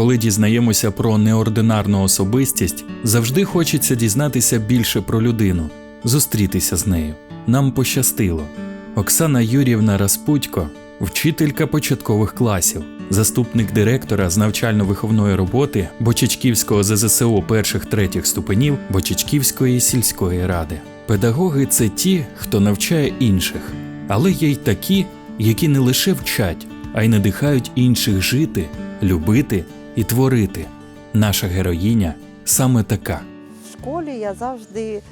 Коли дізнаємося про неординарну особистість, завжди хочеться дізнатися більше про людину, зустрітися з нею. Нам пощастило. Оксана Юрівна Распутько, вчителька початкових класів, заступник директора з навчально-виховної роботи Бочечківського ЗЗСО перших третіх ступенів Бочечківської сільської ради. Педагоги це ті, хто навчає інших, але є й такі, які не лише вчать, а й надихають інших жити, любити і творити. Наша героїня саме така. В школі я завжди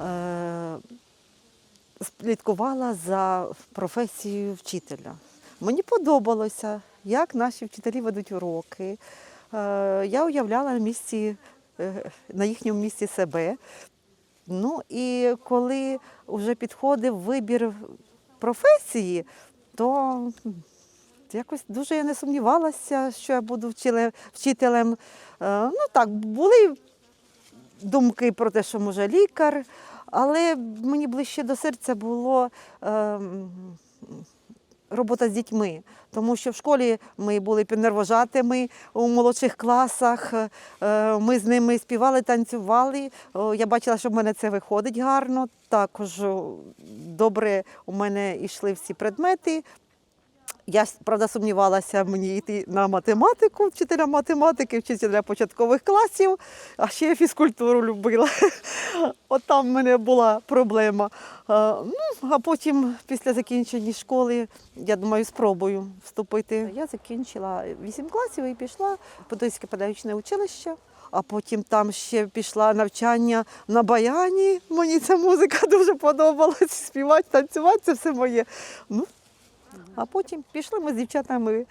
е, слідкувала за професією вчителя. Мені подобалося, як наші вчителі ведуть уроки. Е, я уявляла місці, е, на їхньому місці себе. Ну і коли вже підходив вибір професії, то якось дуже я не сумнівалася, що я буду вчиле- вчителем. Е, Ну так, були думки про те, що може лікар, але мені ближче до серця було ем, робота з дітьми, тому що в школі ми були піднервожатими у молодших класах, е, ми з ними співали, танцювали. Я бачила, що в мене це виходить гарно. Також добре у мене йшли всі предмети. Я, правда, сумнівалася мені йти на математику, вчителя математики, вчителя початкових класів, а ще я фізкультуру любила. От там в мене була проблема. Ну, а потім, після закінчення школи, я думаю, спробую вступити. Я закінчила 8 класів і пішла в Подольське педагогічне училище. А потім там ще пішла навчання на баяні. Мені ця музика дуже подобалась. Співати, танцювати це все моє. Ну, а потім пішли ми з дівчатами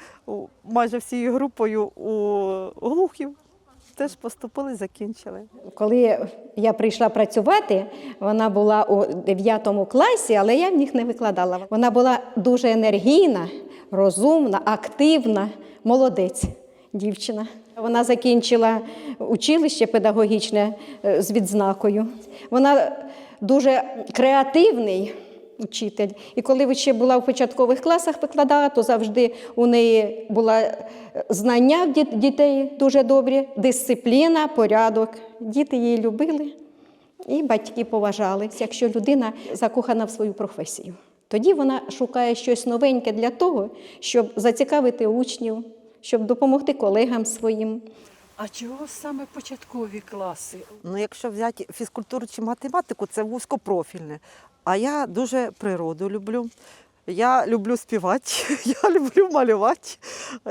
майже всією групою у Глухів. Теж поступили, закінчили. Коли я прийшла працювати, вона була у 9 класі, але я в них не викладала. Вона була дуже енергійна, розумна, активна, молодець дівчина. Вона закінчила училище педагогічне е, з відзнакою. Вона дуже креативний учитель. І коли ще була в початкових класах викладала, то завжди у неї була е, знання в дітей дуже добрі, дисципліна, порядок. Діти її любили і батьки поважали, якщо людина закохана в свою професію. Тоді вона шукає щось новеньке для того, щоб зацікавити учнів, щоб допомогти колегам своїм. А чого саме початкові класи? Ну, якщо взяти фізкультуру чи математику, це вузькопрофільне. А я дуже природу люблю. Я люблю співати, я люблю малювати,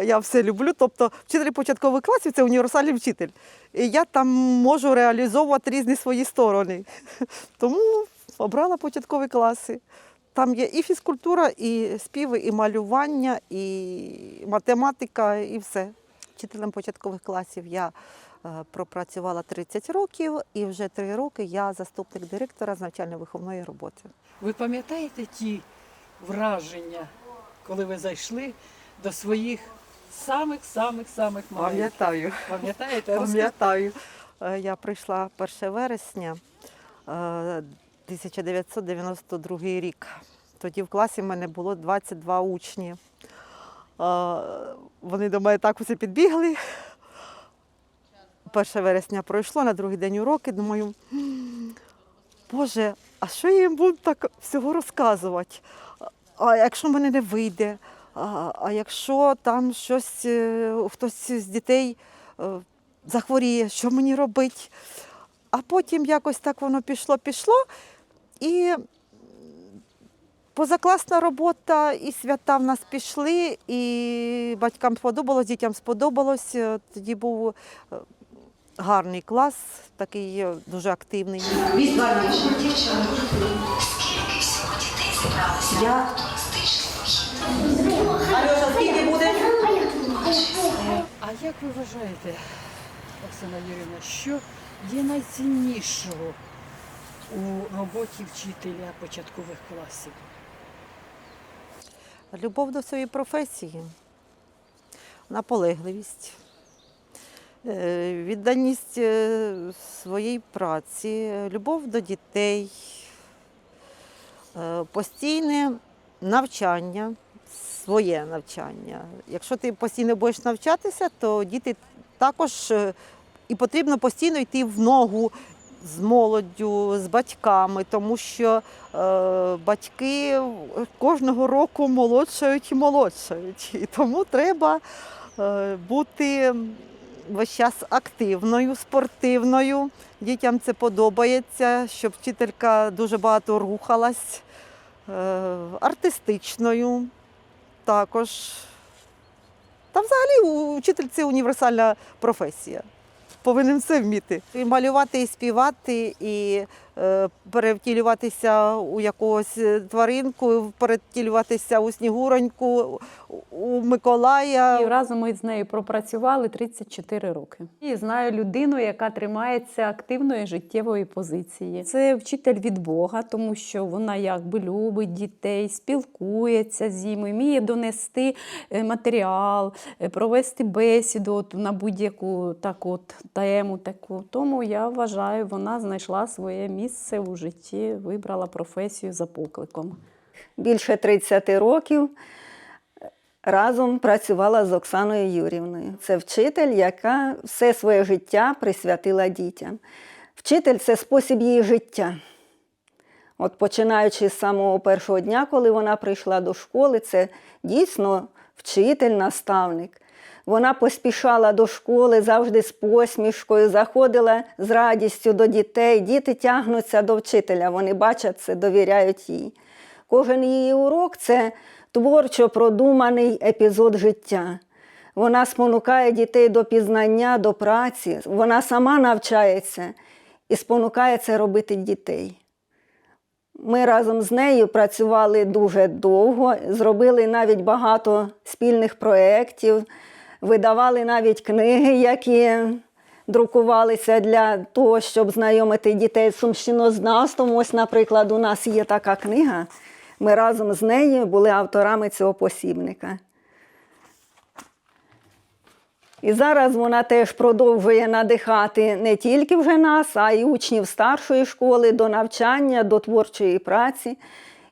я все люблю. Тобто вчитель початкових класів це універсальний вчитель. І я там можу реалізовувати різні свої сторони. Тому обрала початкові класи. Там є і фізкультура, і співи, і малювання, і математика, і все. Вчителем початкових класів я пропрацювала 30 років, і вже 3 роки я заступник директора з навчально-виховної роботи. Ви пам'ятаєте ті враження, коли ви зайшли до своїх самих-самих-самих маленьких? Пам'ятаю. Пам'ятаєте? Пам'ятаю. Е, Я прийшла 1 вересня е, 1992 рік. Тоді в класі в мене було 22 учні. Е, Вони до мене так усе підбігли. 1 вересня пройшло, на другий день уроки. Думаю, Боже, а що я їм буду так всього розказувати? А якщо мене не вийде? А, а якщо там щось, е, хтось з дітей е, захворіє, що мені робити? А потім якось так воно пішло, пішло. І позакласна робота, і свята в нас пішли, і батькам сподобалось, дітям сподобалось. Е, Тоді був гарний клас, такий дуже активний. Я... Альоша, скільки буде? А як ви вважаєте, Оксана Юрівна, що є найціннішого у роботі вчителя початкових класів? Любов до своєї професії, наполегливість, відданість е, своїй праці, любов до дітей, е, постійне навчання, своє навчання. Якщо ти постійно будеш навчатися, то діти також е, і потрібно постійно йти в ногу з молоддю, з батьками, тому що е, батьки кожного року молодшають і молодшають. І тому треба е, бути весь час активною, спортивною. Дітям це подобається, щоб вчителька дуже багато рухалась, е, артистичною також. Та взагалі у- учитель це універсальна професія. Повинен все вміти. І малювати, і співати, і перевтілюватися у якогось е, тваринку, перевтілюватися у снігуроньку, у- Миколая. І разом ми з нею пропрацювали 34 роки. І знаю людину, яка тримається активної життєвої позиції. Це вчитель від Бога, тому що вона якби любить дітей, спілкується з ними, вміє донести е, матеріал, е, провести бесіду от на будь-яку так от тему. Таку. Тому я вважаю, вона знайшла своє місце у житті, вибрала професію за покликом. більше 30 років разом працювала з Оксаною Юрівною. Це вчитель, яка все своє життя присвятила дітям. Вчитель це спосіб її життя. От починаючи з самого першого дня, коли вона прийшла до школи, це дійсно вчитель, наставник. Вона поспішала до школи завжди з посмішкою, заходила з радістю до дітей. Діти тягнуться до вчителя, вони бачать це, довіряють їй. Кожен її урок це творчо продуманий епізод життя. Вона спонукає дітей до пізнання, до праці. Вона сама навчається і спонукає це робити дітей. Ми разом з нею працювали дуже довго, зробили навіть багато спільних проєктів, видавали навіть книги, які друкувалися для того, щоб знайомити дітей з сумщинознавством. Ось, наприклад, у нас є така книга. Ми разом з нею були авторами цього посібника. І зараз вона теж продовжує надихати не тільки вже нас, а й учнів старшої школи до навчання, до творчої праці.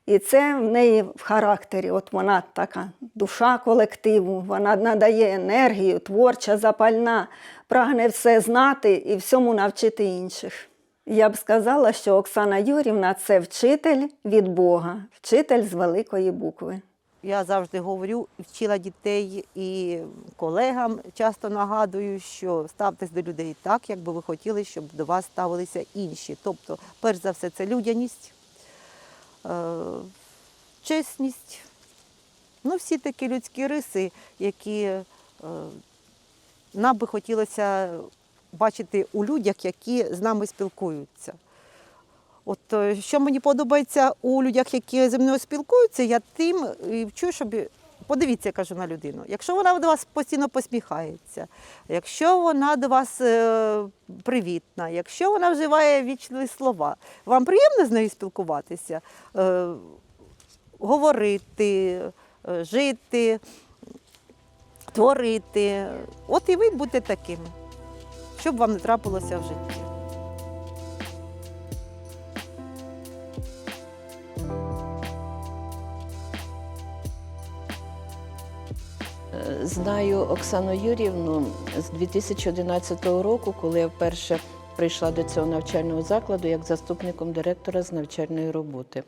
І це в неї в характері. От вона така душа колективу, вона надає енергію, творча, запальна, прагне все знати і всьому навчити інших. Я б сказала, що Оксана Юрівна це вчитель від Бога, вчитель з великої букви. Я завжди говорю, вчила дітей і колегам часто нагадую, що ставтесь до людей так, як би ви хотіли, щоб до вас ставилися інші. Тобто, перш за все, це людяність, чесність, ну всі такі людські риси, які е, нам би хотілося бачити у людях, які з нами спілкуються. От е, що мені подобається у людях, які зі мною спілкуються, я тим і вчу, щоб подивіться, я кажу на людину. Якщо вона до вас постійно посміхається, якщо вона до вас е, привітна, якщо вона вживає вічливі слова, вам приємно з нею спілкуватися, е, говорити, е, жити, творити. От і ви будьте такими, щоб вам не трапилося в житті. Знаю Оксану Юрівну з 2011 року, коли я вперше прийшла до цього навчального закладу як заступником директора з навчальної роботи.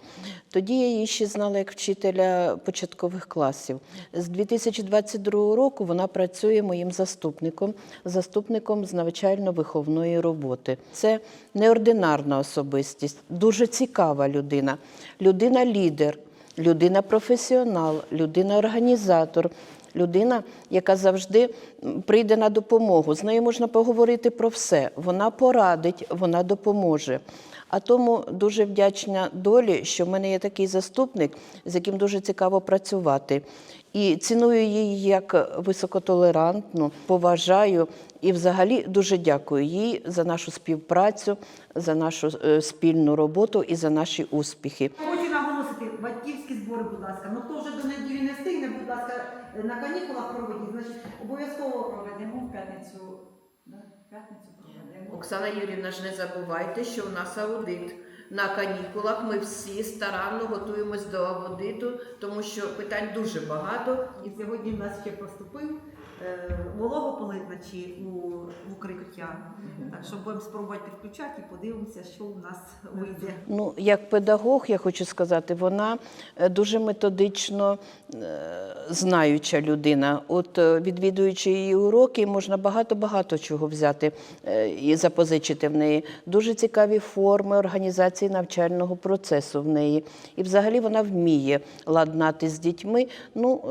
Тоді я її ще знала як вчителя початкових класів. З 2022 року вона працює моїм заступником, заступником з навчально-виховної роботи. Це неординарна особистість, дуже цікава людина, людина-лідер, людина-професіонал, людина-організатор. Людина, яка завжди прийде на допомогу. З нею можна поговорити про все. Вона порадить, вона допоможе. А тому дуже вдячна долі, що в мене є такий заступник, з яким дуже цікаво працювати. І ціную її як високотолерантну, поважаю і взагалі дуже дякую їй за нашу співпрацю, за нашу е, спільну роботу і за наші успіхи. Хочу наголосити, батьківські збори, будь ласка. Ну хто вже до неділі не встигне, будь ласка, на канікулах проведіть, значить обов'язково Проведемо в п'ятницю. Да? П'ятницю проведемо. Оксана Юрівна ж не забувайте, що у нас аудит. На канікулах ми всі старанно готуємось до аудиту, тому що питань дуже багато. і сьогодні в нас ще поступив е, у, укриття. Так що будемо спробувати підключати і подивимося, що у нас вийде. Ну, як педагог, я хочу сказати, вона е, дуже методично е, знаюча людина. От відвідуючи її уроки, можна багато-багато чого взяти і запозичити в неї. Дуже цікаві форми організації навчального процесу в неї. І взагалі вона вміє ладнати з дітьми. Ну,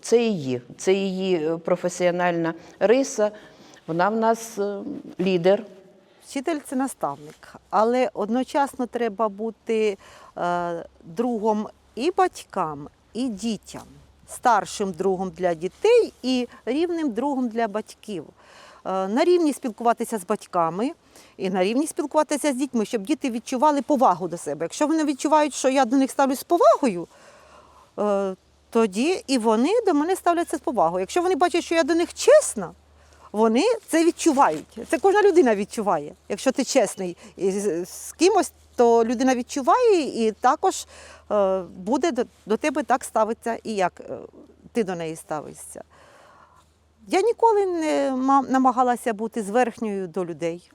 це її, це її е, професіональна риса. Вона в нас е, лідер. Вчитель це наставник, але одночасно треба бути е, другом і батькам, і дітям, старшим другом для дітей і рівним другом для батьків. Е, на рівні спілкуватися з батьками і на рівні спілкуватися з дітьми, щоб діти відчували повагу до себе. Якщо вони відчувають, що я до них ставлюсь з повагою, тоді і вони до мене ставляться з повагою. Якщо вони бачать, що я до них чесна, вони це відчувають. Це кожна людина відчуває. Якщо ти чесний з кимось, то людина відчуває і також е, буде до, до тебе так ставитися, і як е, ти до неї ставишся. Я ніколи не намагалася бути зверхньою до людей.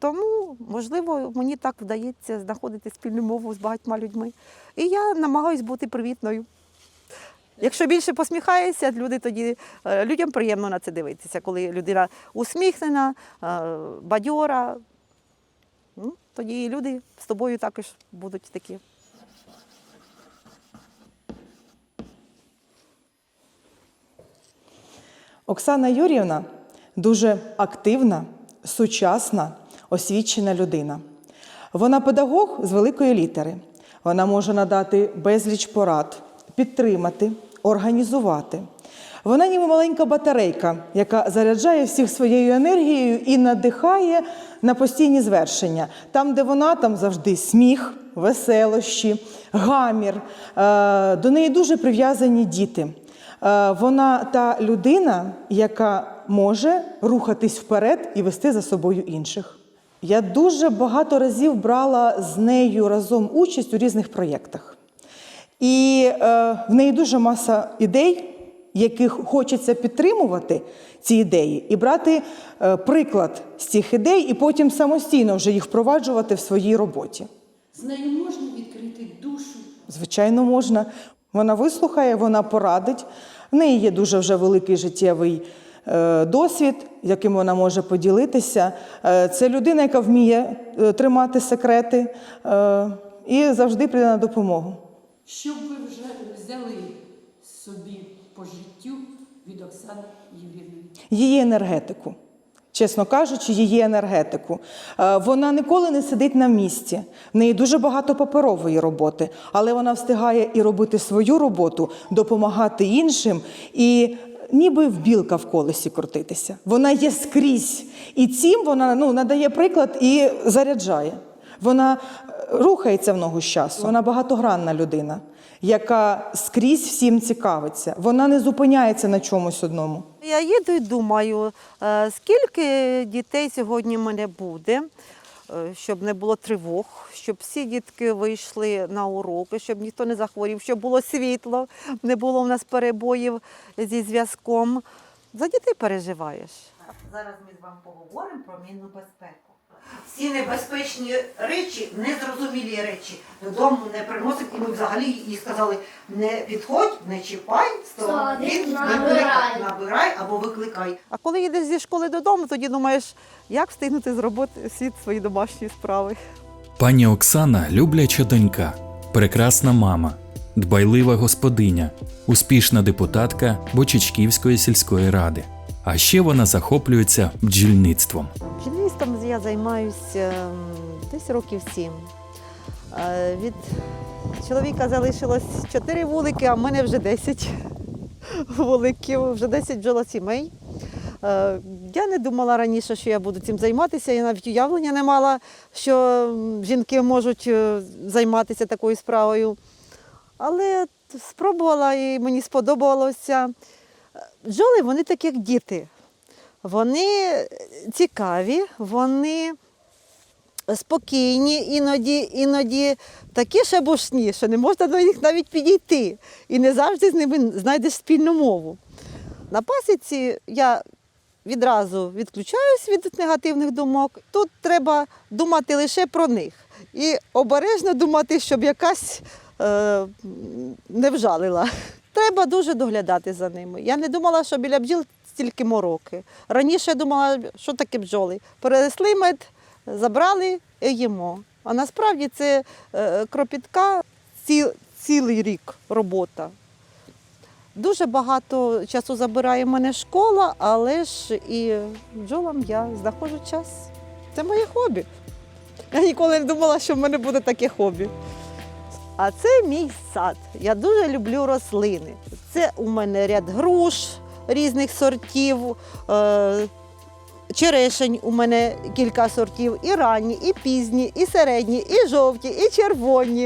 Тому, можливо, мені так вдається знаходити спільну мову з багатьма людьми. І я намагаюся бути привітною. Якщо більше посміхаєшся, люди тоді е, людям приємно на це дивитися, коли людина усміхнена, е, бадьора. Ну, тоді і люди з тобою також будуть такі. Оксана Юрівна дуже активна, сучасна, освічена людина. Вона педагог з великої літери. Вона може надати безліч порад, підтримати, організувати. Вона ніби маленька батарейка, яка заряджає всіх своєю енергією і надихає на постійні звершення. Там, де вона, там завжди сміх, веселощі, гамір. Е, До неї дуже прив'язані діти. Е, Вона та людина, яка може рухатись вперед і вести за собою інших. Я дуже багато разів брала з нею разом участь у різних проєктах. І е, в неї дуже маса ідей, яких хочеться підтримувати ці ідеї, і брати е, приклад з цих ідей, і потім самостійно вже їх впроваджувати в своїй роботі. З нею можна відкрити душу. Звичайно, можна. Вона вислухає, вона порадить. В неї є дуже вже великий життєвий досвід, яким вона може поділитися. Е, це людина, яка вміє е, тримати секрети е, і завжди прийде на допомогу. Що б ви вже взяли собі по життю від Оксани Юрівни? Її енергетику. Чесно кажучи, її енергетику. Е, Вона ніколи не сидить на місці. В неї дуже багато паперової роботи, але вона встигає і робити свою роботу, допомагати іншим і ніби в білка в колесі крутитися. Вона є скрізь. І цим вона ну, надає приклад і заряджає. Вона е, рухається в ногу з часу. Вона багатогранна людина, яка скрізь всім цікавиться. Вона не зупиняється на чомусь одному. Я їду і думаю, е, скільки дітей сьогодні в мене буде, щоб не було тривог, щоб всі дітки вийшли на уроки, щоб ніхто не захворів, щоб було світло, не було в нас перебоїв зі зв'язком. За дітей переживаєш. Зараз ми з вами поговоримо про мінну безпеку. Всі небезпечні речі, незрозумілі речі додому не приносить, і ми взагалі їй сказали, не підходь, не чіпай, Сходи, набирай. набирай. набирай або викликай. А коли їдеш зі школи додому, тоді думаєш, як встигнути зробити всі свої домашні справи. Пані Оксана любляча донька, прекрасна мама, дбайлива господиня, успішна депутатка Бочечківської сільської ради. А ще вона захоплюється бджільництвом. Я займаюся десь років сім. Е, Від чоловіка залишилось чотири вулики, а в мене вже 10 вуликів, вже 10 бджолосімей. Е, Я не думала раніше, що я буду цим займатися. Я навіть уявлення не мала, що жінки можуть е, займатися такою справою. Але спробувала і мені сподобалося. Бджоли вони такі, як діти. Вони цікаві, вони спокійні, іноді, іноді такі шебушні, що не можна до них навіть підійти. І не завжди з ними знайдеш спільну мову. На пасіці я відразу відключаюсь від негативних думок. Тут треба думати лише про них і обережно думати, щоб якась е, не вжалила. Треба дуже доглядати за ними. Я не думала, що біля бджіл стільки мороки. Раніше я думала, що таке бджоли. Перенесли мед, забрали і їмо. А насправді це е, кропітка ці, цілий рік робота. Дуже багато часу забирає мене школа, але ж і бджолам я знаходжу час. Це моє хобі. Я ніколи не думала, що в мене буде таке хобі. А це мій сад. Я дуже люблю рослини. Це у мене ряд груш різних сортів. е, Черешень у мене кілька сортів, і ранні, і пізні, і середні, і жовті, і червоні.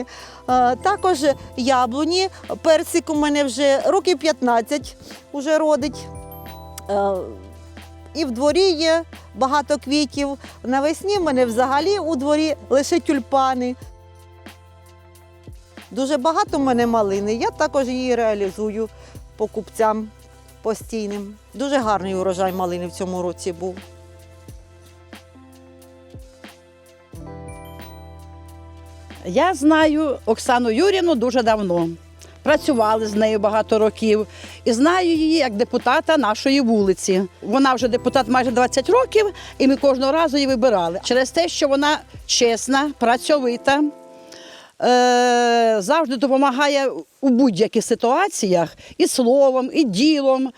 Е, Також яблуні. Персик у мене вже років 15 уже родить. Е, І в дворі є багато квітів. Навесні в мене взагалі у дворі лише тюльпани. Дуже багато в мене малини. Я також її реалізую покупцям постійним. Дуже гарний урожай малини в цьому році був. Я знаю Оксану Юрівну дуже давно. Працювали з нею багато років і знаю її як депутата нашої вулиці. Вона вже депутат майже 20 років, і ми кожного разу її вибирали через те, що вона чесна, працьовита, е, завжди допомагає у будь-яких ситуаціях і словом, і ділом.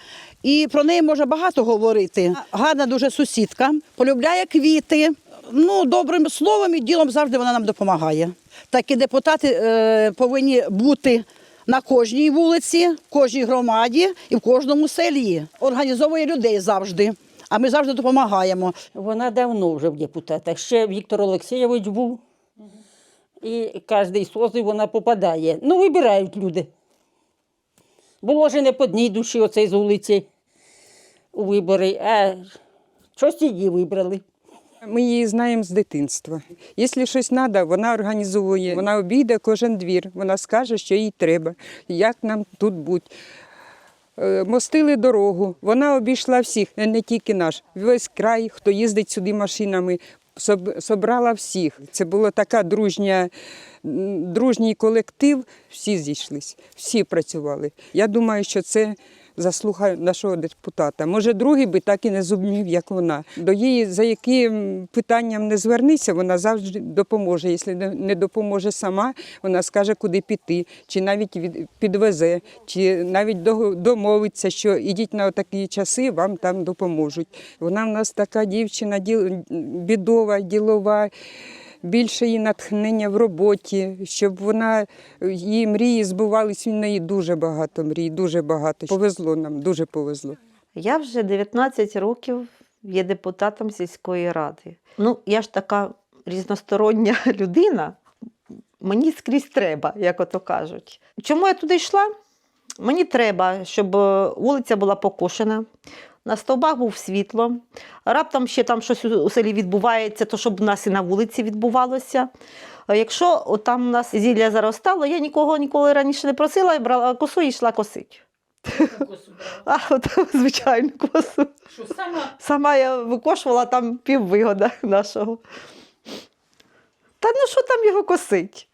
І про неї можна багато говорити. Гарна дуже сусідка, полюбляє квіти. Ну, добрим словом і ділом завжди вона нам допомагає. Такі депутати е, повинні бути на кожній вулиці, в кожній громаді і в кожному селі. Організовує людей завжди. А ми завжди допомагаємо. Вона давно вже в депутатах. Ще Віктор Олексійович був. І кожний созив вона попадає. Ну, вибирають люди. Було ж не по одній душі оцей з вулиці у вибори, а щось її вибрали. Ми її знаємо з дитинства. Якщо щось треба, вона організовує, вона обійде кожен двір, вона скаже, що їй треба, як нам тут бути. Е, Мостили дорогу, вона обійшла всіх, не не тільки наш, весь край, хто їздить сюди машинами, собрала всіх. Це була така дружня, дружній колектив, всі зійшлись, всі працювали. Я думаю, що це заслуга нашого депутата. Може, другий би так і не зумів, як вона. До її за яким питанням не звернися, вона завжди допоможе. Якщо не- допоможе сама, вона скаже, куди піти, чи навіть підвезе, чи навіть до- домовиться, що ідіть на такі часи, вам там допоможуть. Вона в нас така дівчина, бідова, ділова. Більше її натхнення в роботі, щоб вона її мрії збувались. В неї дуже багато мрій, дуже багато. Повезло нам, дуже повезло. Я вже 19 років є депутатом сільської ради. Ну, я ж така різностороння людина. Мені скрізь треба, як ото кажуть. Чому я туди йшла? Мені треба, щоб е, вулиця була покошена, на стовбах був світло. Раптом ще там щось у селі відбувається, то щоб у нас і на вулиці відбувалося. А Якщо там у нас зілля заростало, я нікого ніколи раніше не просила, я брала косу і йшла косити. А, от, звичайно, косу. Що сама? Сама я викошувала там піввигода нашого. Та ну що там його косить?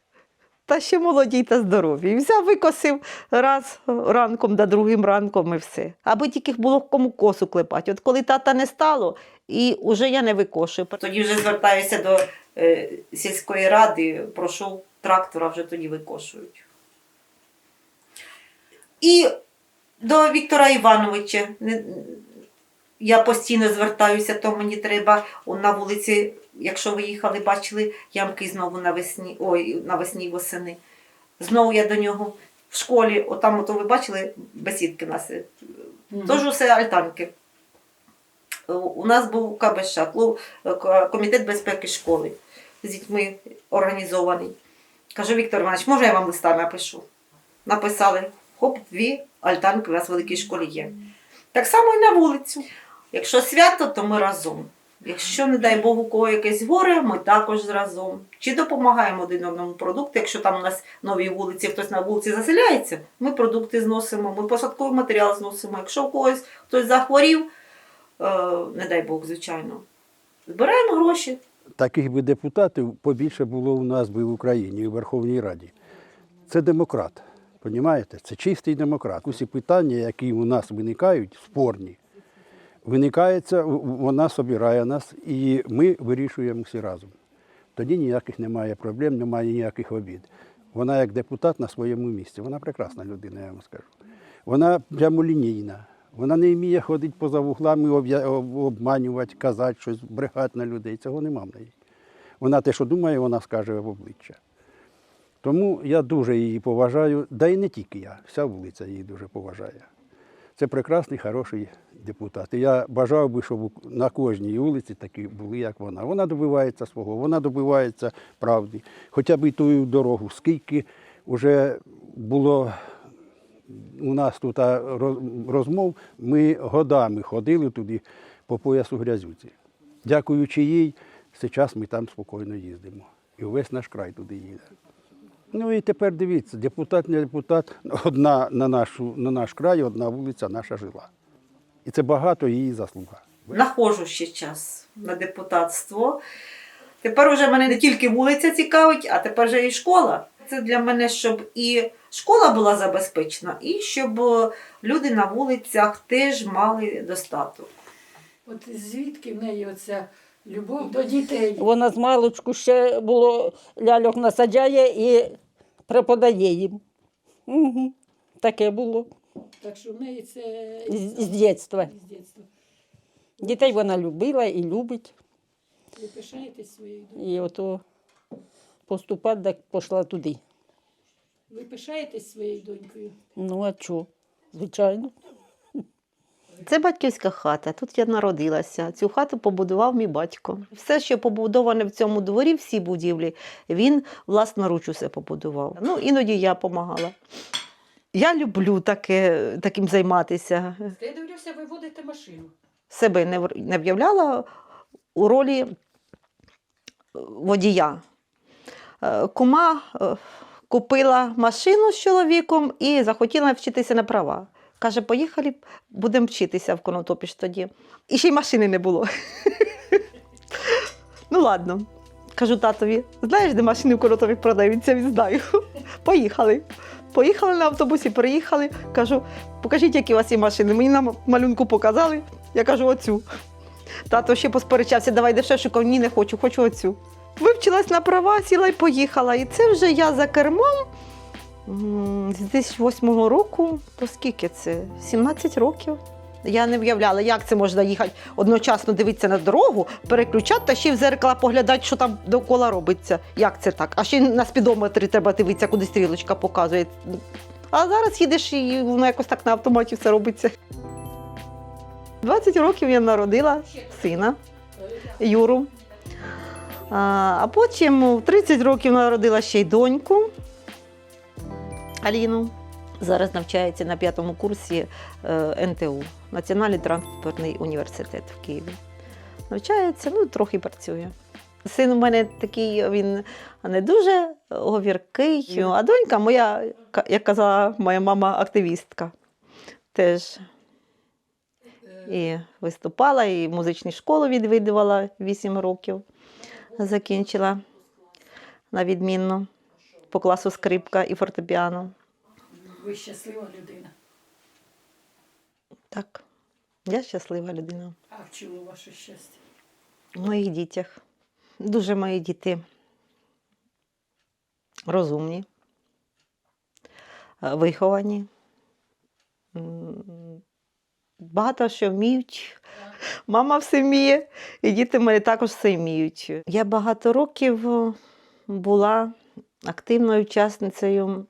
Та ще молоді та здорові. І взяв, викосив раз ранком да другим ранком і все. Аби тільки було кому косу клепати. От коли тата не стало, і вже я не викошую. Тоді вже звертаюся до е, сільської ради, прошу трактора, вже тоді викошують. І до Віктора Івановича. Я постійно звертаюся, то мені треба на вулиці, якщо ви їхали, бачили ямки знову навесні, ой, навесні восени. Знову я до нього в школі, отам, ото ви бачили, бесідки в нас. е, Тож усе альтанки. Е, У нас був КБШ, е, комітет безпеки школи з дітьми організований. Кажу, Віктор Іванович, може я вам листа напишу? Написали, хоп, дві альтанки у нас в великій школі є. Так само і на вулицю. Якщо свято, то ми разом. Якщо, не дай Бог, у кого якесь горе, ми також разом. Чи допомагаємо один одному продукти. Якщо там у нас нові вулиці, хтось на вулиці заселяється, ми продукти зносимо, ми посадковий матеріал зносимо. Якщо у когось хтось захворів, е, не дай Бог, звичайно, збираємо гроші. Таких би депутатів побільше було у нас би в Україні, у Верховній Раді. Це демократ. Понімаєте? Це чистий демократ. Усі питання, які у нас виникають, спорні, виникається, вона собирає нас і ми вирішуємо всі разом. Тоді ніяких немає проблем, немає ніяких обід. Вона як депутат на своєму місці. Вона прекрасна людина, я вам скажу. Вона прямолінійна. Вона не вміє ходити поза вуглами, обманювати, казати щось, брехати на людей. Цього нема в неї. Вона те, що думає, вона скаже в обличчя. Тому я дуже її поважаю, да і не тільки я, вся вулиця її дуже поважає. Це прекрасний, хороший депутат. І я бажав би, щоб на кожній вулиці такі були, як вона. Вона добивається свого, вона добивається правди. Хоча б і ту дорогу, скільки вже було у нас тут розмов, ми годами ходили туди по поясу грязюці. Дякуючи їй, зараз ми там спокійно їздимо. І весь наш край туди їде. Ну і тепер дивіться, депутат, не депутат, одна на, нашу, на наш край, одна вулиця наша жила. І це багато її заслуга. Находжу ще час на депутатство. Тепер уже мене не тільки вулиця цікавить, а тепер вже і школа. Це для мене, щоб і школа була забезпечена, і щоб люди на вулицях теж мали достаток. От звідки в неї оця любов до дітей? Вона з маличку ще було ляльок насаджає і преподає їм. Угу. Таке було Так що в неї це з, з дитинства. з дитинства. Дітей вона любила і любить. Ви пишаєтесь своєю донькою? І ото поступати так пішла туди. Ви пишаєтесь своєю донькою? Ну а що? Звичайно. Це батьківська хата. Тут я народилася. Цю хату побудував мій батько. Все, що побудоване в цьому дворі, всі будівлі, він власноруч усе побудував. Ну, іноді я допомагала. Я люблю таке, таким займатися. Я дивлюся, ви водите машину. Себе не не в'являла у ролі е, водія. Е, Кума е, купила машину з чоловіком і захотіла вчитися на права. Каже, поїхали, будемо вчитися в Конотопі тоді. І ще й машини не було. ну ладно. Кажу татові, знаєш, де машини в Конотопі продаються, він знаю. Поїхали. Поїхали на автобусі, приїхали. Кажу, покажіть, які у вас є машини. Мені на малюнку показали. Я кажу, оцю. Тато ще посперечався, давай дешевше, ні, не хочу, хочу оцю. Вивчилась на права, сіла і поїхала. І це вже я за кермом з 2008 року, то скільки це? 17 років. Я не в'являла, як це можна їхати одночасно дивитися на дорогу, переключати та ще в зеркала поглядати, що там довкола робиться. Як це так? А ще на спідометрі треба дивитися, куди стрілочка показує. А зараз їдеш і воно якось так на автоматі все робиться. 20 років я народила сина Юру. А потім в 30 років народила ще й доньку Аліну. Зараз навчається на п'ятому курсі е, НТУ Національний транспортний університет в Києві. Навчається, ну трохи працює. Син у мене такий, він не дуже говіркий, а донька моя, як казала моя мама, активістка. Теж і виступала, і музичну школу відвідувала 8 років. Закінчила на відмінно по класу скрипка і фортепіано. Ви щаслива людина. Так, я щаслива людина. А в чому ваше щастя? В моїх дітях. Дуже мої діти розумні, е, виховані. Багато що вміють. Мама все вміє, і діти мене також все вміють. Я багато років була активною учасницею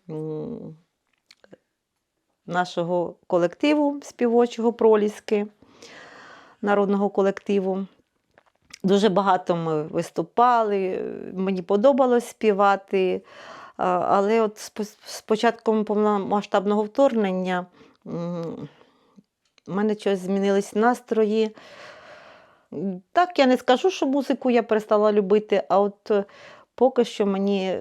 нашого колективу співочого проліски, народного колективу. Дуже багато ми виступали, мені подобалось співати. Але от з початком повномасштабного вторгнення в мене щось змінились настрої. Так, я не скажу, що музику я перестала любити, а от поки що мені е,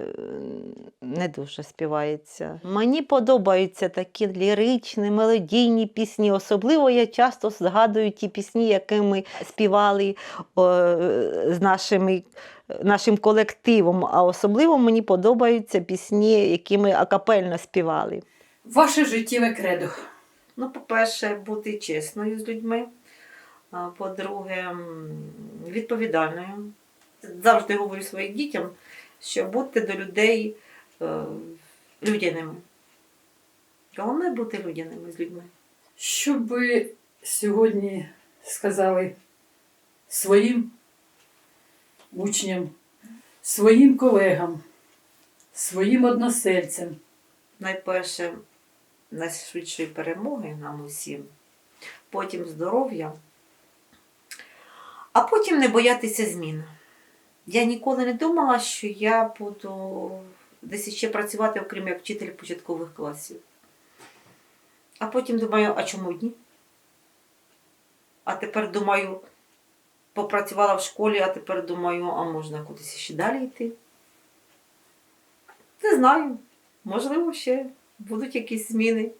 не дуже співається. Мені подобаються такі ліричні, мелодійні пісні. Особливо я часто згадую ті пісні, які ми співали о, з нашими, нашим колективом. А особливо мені подобаються пісні, які ми акапельно співали. Ваше життєве кредо. Ну, по-перше, бути чесною з людьми. А по-друге, відповідальною. Завжди говорю своїм дітям, що будьте до людей е, людяними. Головне бути людяними з людьми. Що б ви сьогодні сказали своїм учням, своїм колегам, своїм односельцям? Найперше, найшвидшої перемоги нам усім, потім здоров'я, а потім не боятися змін. Я ніколи не думала, що я буду десь ще працювати, окрім як вчитель початкових класів. А потім думаю, а чому ні? А тепер думаю, попрацювала в школі, а тепер думаю, а можна кудись ще далі йти. Не знаю. Можливо, ще будуть якісь зміни.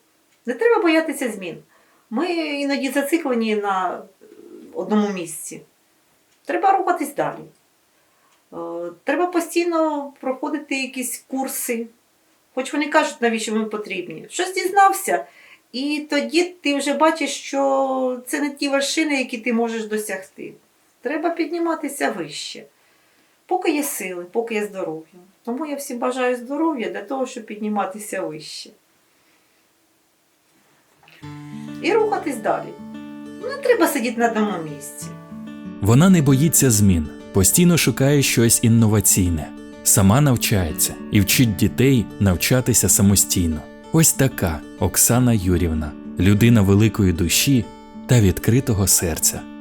Не треба боятися змін. Ми іноді зациклені на одному місці. Треба рухатись далі. Е, Треба постійно проходити якісь курси, хоч вони кажуть, навіщо вони потрібні. Щось дізнався, і тоді ти вже бачиш, що це не ті вершини, які ти можеш досягти. Треба підніматися вище. Поки є сили, поки є здоров'я. Тому я всім бажаю здоров'я для того, щоб підніматися вище. І рухатись далі. Не треба сидіти на одному місці. Вона не боїться змін, постійно шукає щось інноваційне, сама навчається і вчить дітей навчатися самостійно. Ось така Оксана Юрівна, людина великої душі та відкритого серця.